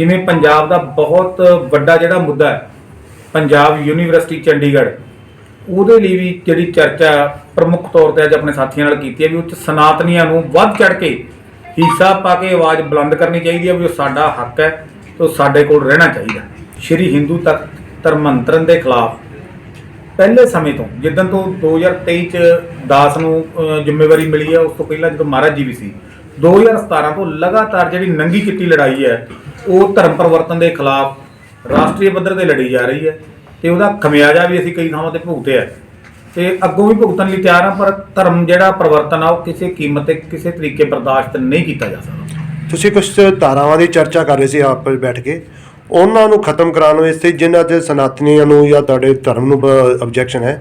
ਜਿਵੇਂ ਪੰਜਾਬ ਦਾ ਬਹੁਤ ਵੱਡਾ ਜਿਹੜਾ ਮੁੱਦਾ ਹੈ, ਪੰਜਾਬ ਯੂਨੀਵਰਸਿਟੀ ਚੰਡੀਗੜ੍ਹ, ਉਹਦੇ ਲਈ ਵੀ ਜਿਹੜੀ ਚਰਚਾ ਪ੍ਰਮੁੱਖ ਤੌਰ ਤੇ ਅੱਜ ਆਪਣੇ ਸਾਥੀਆਂ ਨਾਲ ਕੀਤੀ ਹੈ ਵੀ ਉੱਚ ਸਨਾਤਨੀਆਂ ਨੂੰ ਵੱਧ ਚੜ ਕੇ ਹਿੱਸਾ ਪਾ ਕੇ ਆਵਾਜ਼ ਬੁਲੰਦ ਕਰਨੀ ਚਾਹੀਦੀ ਹੈ ਵੀ ਉਹ ਸਾਡਾ ਹੱਕ ਹੈ ਤੇ ਉਹ ਸਾਡੇ ਕੋਲ ਰਹਿਣਾ ਚਾਹੀਦਾ ਸ਼੍ਰੀ ਹਿੰਦੂ ਤੱਕ ਧਰਮੰਤਰਨ ਦੇ ਖਿਲਾਫ ਪਹਿਲੇ ਸਮੇਂ ਤੋਂ, ਜਿੱਦਣ ਤੋਂ 2023 ਚ ਦਾਸ ਨੂੰ ਜ਼ਿੰਮੇਵਾਰੀ ਮਿਲੀ ਹੈ, ਉਸ ਤੋਂ ਪਹਿਲਾਂ ਜਦੋਂ ਮਹਾਰਾਜ ਜੀ ਵੀ ਸੀ 2017 ਤੋਂ ਲਗਾਤਾਰ ਜਿਹੜੀ ਨੰਗੀ ਚਿੱਟੀ ਲੜਾਈ ਹੈ ਉਹ ਧਰਮ ਪਰਿਵਰਤਨ ਦੇ ਖਿਲਾਫ ਰਾਸ਼ਟਰੀ ਪੱਧਰ ਤੇ ਲੜੀ ਜਾ ਰਹੀ ਹੈ ਤੇ ਉਹਦਾ ਖਮਿਆਜਾ ਵੀ ਅਸੀਂ ਕਈ ਥਾਵਾਂ ਤੇ ਭੁਗਤਿਆ ਹੈ। ਤੇ ਅੱਗੋਂ ਵੀ ਭੁਗਤਣ ਲਈ ਤਿਆਰ ਹਾਂ ਪਰ ਧਰਮ ਜਿਹੜਾ ਪਰਿਵਰਤਨ ਆ, ਉਹ ਕਿਸੇ ਕੀਮਤ ਤੇ ਕਿਸੇ ਤਰੀਕੇ ਬਰਦਾਸ਼ਤ ਨਹੀਂ ਕੀਤਾ ਜਾ ਸਕਦਾ ਤੁਸੀਂ ਕੁਝ ਧਾਰਾਵਾਂ ਦੀ ਚਰਚਾ ਕਰ ਰਹੇ ਸੀ ਆਪ ਵਿੱਚ ਬੈਠ ਕੇ ਉਹਨਾਂ ਨੂੰ ਖਤਮ ਕਰਾਉਣ ਵਾਸਤੇ ਜਿਨ੍ਹਾਂ ਤੇ ਸਨਾਤਨੀਆਂ ਨੂੰ ਜਾਂ ਤੁਹਾਡੇ ਧਰਮ ਨੂੰ ਆਬਜੈਕਸ਼ਨ ਹੈ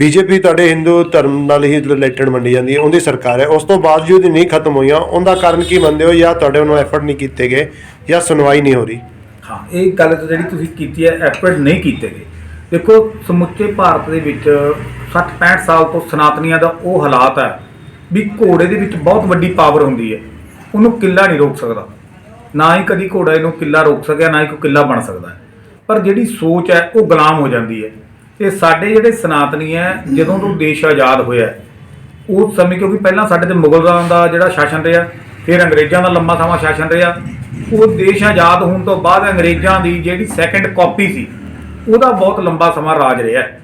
ਬੀਜੇਪੀ ਤੁਹਾਡੇ ਹਿੰਦੂ ਧਰਮ ਨਾਲ ਹੀ ਰਿਲੇਟਡ ਮੰਨੀ ਜਾਂਦੀ ਹੈ, ਉਹਦੀ ਸਰਕਾਰ ਹੈ। ਉਸ ਤੋਂ ਬਾਵਜੂਦ ਨਹੀਂ ਖਤਮ ਹੋਈਆਂ ਉਹਦਾ ਕਾਰਨ ਕੀ ਮੰਨਦੇ ਹੋ? ਜਾਂ ਤੁਹਾਡੇ ਵੱਲੋਂ ਐਫਰਟ ਨਹੀਂ ਕੀਤੇ ਗਏ, ਜਾਂ ਸੁਣਵਾਈ ਨਹੀਂ ਹੋ ਰਹੀ? ਹਾਂ, ਇਹ ਗੱਲ ਤਾਂ ਜਿਹੜੀ ਤੁਸੀਂ ਕੀਤੀ ਹੈ ਐਫਰਟ ਨਹੀਂ ਕੀਤੇ ਗਏ। ਦੇਖੋ, ਸਮੁੱਚੇ ਭਾਰਤ ਦੇ ਵਿੱਚ 60-65 ਸਾਲ ਤੋਂ ਸਨਾਤਨੀਆਂ ਦਾ ਉਹ ਹਾਲਾਤ ਹੈ ਵੀ ਘੋੜੇ ਦੇ ਵਿੱਚ ਬਹੁਤ ਵੱਡੀ ਪਾਵਰ ਹੁੰਦੀ ਹੈ। ਉਹਨੂੰ ਕਿੱਲਾ ਨਹੀਂ ਰੋਕ ਸਕਦਾ। ਨਾ ਹੀ ਕਦੀ ਘੋੜਾ ਇਹਨੂੰ ਕਿੱਲਾ ਰੋਕ ਸਕਿਆ, ਨਾ ਹੀ ਕੋਈ ਕਿੱਲਾ ਬਣ ਸਕਦਾ। ਪਰ ਜਿਹੜੀ ਸੋਚ ਹੈ, ਉਹ ਗੁਲਾਮ ਹੋ ਜਾਂਦੀ ਹੈ। ਤੇ ਸਾਡੇ ਜਿਹੜੇ ਸਨਾਤਨੀ ਹੈ, ਜਦੋਂ ਤੋਂ ਦੇਸ਼ ਆਜ਼ਾਦ ਹੋਇਆ ਉਸ ਸਮੇਂ ਕਿਉਂਕਿ ਪਹਿਲਾਂ ਸਾਡੇ ਤੇ ਮੁਗਲਾਂ ਦਾ ਜਿਹੜਾ ਸ਼ਾਸਨ ਰਿਹਾ, ਫਿਰ ਅੰਗਰੇਜ਼ਾਂ ਦਾ ਲੰਮਾ ਸਮਾਂ ਸ਼ਾਸਨ ਰਿਹਾ, ਉਹ ਦੇਸ਼ ਆਜ਼ਾਦ ਹੋਣ ਤੋਂ ਬਾਅਦ ਅੰਗਰੇਜ਼ਾਂ ਦੀ ਜਿਹੜੀ ਸੈਕੰਡ ਕਾਪੀ ਸੀ, ਉਹਦਾ ਬਹੁਤ ਲੰਬਾ ਸਮਾਂ ਰਾਜ ਰਿਹਾ ਹੈ।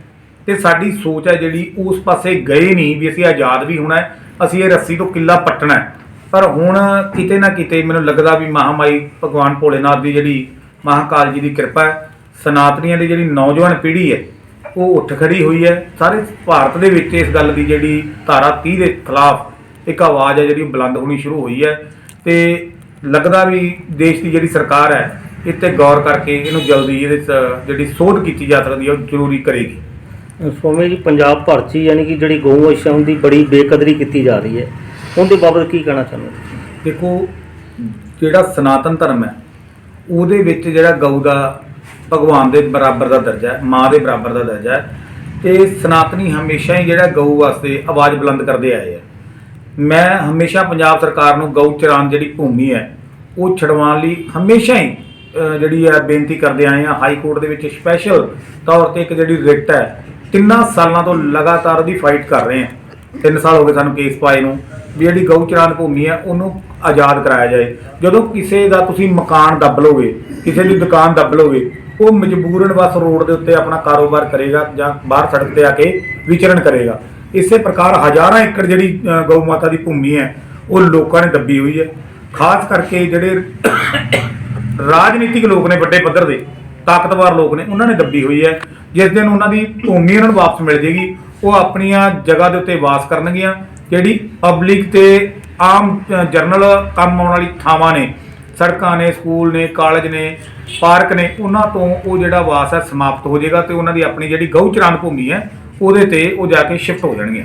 ਤੇ ਸਾਡੀ ਸੋਚ ਹੈ ਜਿਹੜੀ, ਉਸ ਪਾਸੇ ਗਏ ਨਹੀਂ ਵੀ ਅਸੀਂ ਆਜ਼ਾਦ ਵੀ ਹੋਣਾ ਹੈ, ਅਸੀਂ ਇਹ ਰੱਸੀ ਤੋਂ ਕਿੱਲਾ ਪੱਟਣਾ ਹੈ ਪਰ ਹੁਣ ਕਿਤੇ ਨਾ ਕਿਤੇ ਮੈਨੂੰ ਲੱਗਦਾ ਵੀ ਮਹਾਮਾਈ ਭਗਵਾਨ ਭੋਲੇਨਾਥ ਦੀ ਜਿਹੜੀ ਮਹਾਕਾਲ ਜੀ ਦੀ ਕਿਰਪਾ ਹੈ, ਸਨਾਤਨੀਆਂ ਦੀ ਜਿਹੜੀ ਨੌਜਵਾਨ ਪੀੜ੍ਹੀ ਹੈ ਉਹ ਉੱਠ ਖੜੀ ਹੋਈ ਹੈ। ਸਾਰੇ ਭਾਰਤ ਦੇ ਵਿੱਚ ਇਸ ਗੱਲ ਦੀ ਜਿਹੜੀ ਧਾਰਾ 30 ਦੇ ਖਿਲਾਫ ਇੱਕ ਆਵਾਜ਼ ਹੈ ਜਿਹੜੀ ਬੁਲੰਦ ਹੋਣੀ ਸ਼ੁਰੂ ਹੋਈ ਹੈ। ਤੇ ਲੱਗਦਾ ਵੀ ਦੇਸ਼ ਦੀ ਜਿਹੜੀ ਸਰਕਾਰ ਹੈ ਤੇ ਗੌਰ ਕਰਕੇ ਇਹਨੂੰ ਜਲਦੀ ਇਹਦੇ ਜਿਹੜੀ ਸੋਧ ਕੀਤੀ ਜਾ ਸਕਦੀ ਹੈ ਉਹ ਜ਼ਰੂਰੀ ਕਰੇਗੀ। ਸਵਾਮੀ ਜੀ ਪੰਜਾਬ ਭਰ 'ਚ ਯਾਨੀ ਕਿ ਜਿਹੜੀ ਗਊ ਵੈਸ਼ਨਵ ਦੀ ਬੜੀ ਬੇਕਦਰੀ ਕੀਤੀ ਜਾ ਰਹੀ ਹੈ। ਉਹਦੇ ਬਾਬਤ ਕੀ ਕਹਿਣਾ ਚਾਹੁੰਦੇ ਹੋ? ਦੇਖੋ ਜਿਹੜਾ ਸਨਾਤਨ ਧਰਮ ਹੈ ਉਹਦੇ ਵਿੱਚ ਜਿਹੜਾ ਗਊ ਦਾ ਭਗਵਾਨ ਦੇ ਬਰਾਬਰ ਦਾ ਦਰਜਾ ਹੈ, ਮਾਂ ਦੇ ਬਰਾਬਰ ਦਾ ਦਰਜਾ ਹੈ। ਤੇ ਸਨਾਤਨੀ ਹਮੇਸ਼ਾ ਹੀ ਜਿਹੜਾ ਗਊ ਵਾਸਤੇ ਆਵਾਜ਼ ਬੁਲੰਦ ਕਰਦੇ ਆਏ ਆ। ਮੈਂ ਹਮੇਸ਼ਾ ਪੰਜਾਬ ਸਰਕਾਰ ਨੂੰ ਗਊ ਚਰਾਨ ਜਿਹੜੀ ਭੂਮੀ ਹੈ, ਉਹ ਛਡਵਾਉਣ ਲਈ ਹਮੇਸ਼ਾ ਹੀ ਜਿਹੜੀ ਹੈ ਬੇਨਤੀ ਕਰਦੇ ਆਏ ਆ। ਹਾਈ ਕੋਰਟ ਦੇ ਵਿੱਚ ਸਪੈਸ਼ਲ ਤੌਰ ਤੇ ਇੱਕ ਜਿਹੜੀ ਰਿਟ ਹੈ, ਤਿੰਨਾਂ ਸਾਲਾਂ ਤੋਂ ਲਗਾਤਾਰ ਉਹਦੀ ਫਾਈਟ ਕਰ ਰਹੇ ਆ। ਤਿੰਨ ਸਾਲ ਹੋ ਗਏ ਸਾਨੂੰ ਕੇਸ ਪਾਏ ਨੂੰ, ਵੀ ਜਿਹੜੀ ਗਊ ਚਰਾਨ ਭੂਮੀ ਹੈ, ਉਹਨੂੰ ਆਜ਼ਾਦ ਕਰਾਇਆ ਜਾਏ। ਜਦੋਂ ਕਿਸੇ ਦਾ ਤੁਸੀਂ ਮਕਾਨ ਦੱਬ ਲਓਗੇ, ਕਿਸੇ ਦੀ ਦੁਕਾਨ ਦੱਬ ਲਓਗੇ ਉਹ ਮਜਬੂਰਨ ਬਸ ਰੋਡ ਦੇ ਉੱਤੇ ਆਪਣਾ ਕਾਰੋਬਾਰ ਕਰੇਗਾ ਜਾਂ ਬਾਹਰ ਸੜਕ ਤੇ ਆ ਕੇ ਵਿਚਰਨ ਕਰੇਗਾ। ਇਸੇ ਪ੍ਰਕਾਰ ਹਜ਼ਾਰਾਂ ਏਕੜ ਜਿਹੜੀ ਗਊ ਮਾਤਾ ਦੀ ਭੂਮੀ ਹੈ ਉਹ ਲੋਕਾਂ ਨੇ ਦੱਬੀ ਹੋਈ ਹੈ। ਖਾਸ ਕਰਕੇ ਜਿਹੜੇ ਰਾਜਨੀਤਿਕ ਲੋਕ ਨੇ ਵੱਡੇ ਪੱਧਰ ਦੇ ਤਾਕਤਵਰ ਲੋਕ ਨੇ ਉਹਨਾਂ ਨੇ ਦੱਬੀ ਹੋਈ ਹੈ। ਜਿਸ ਦਿਨ ਉਹਨਾਂ ਦੀ ਭੂਮੀ ਉਹਨਾਂ ਨੂੰ ਵਾਪਸ ਮਿਲ ਜੇਗੀ ਉਹ ਆਪਣੀਆਂ ਜਗ੍ਹਾ ਦੇ ਉੱਤੇ ਵਾਸ ਕਰਨਗੀਆਂ। ਜਿਹੜੀ ਪਬਲਿਕ ਤੇ ਆਮ ਅ, ਜਰਨਲ ਕੰਮ ਆਉਣ ਵਾਲੀ ਥਾਵਾਂ ਨੇ ਸੜਕਾਂ ਨੇ, ਸਕੂਲ ਨੇ, ਕਾਲਜ ਨੇ, ਪਾਰਕ ਨੇ, ਉਹਨਾਂ ਤੋਂ ਉਹ ਜਿਹੜਾ ਵਾਸ ਹੈ ਸਮਾਪਤ ਹੋ ਜਾਏਗਾ ਤੇ ਉਹਨਾਂ ਦੀ ਆਪਣੀ ਜਿਹੜੀ ਗਊਚਰਾਨ ਭੂਮੀ ਹੈ, ਉਹਦੇ ਤੇ ਉਹ ਜਾ ਕੇ ਸ਼ਿਫਟ ਹੋ ਜਾਣਗੀਆਂ।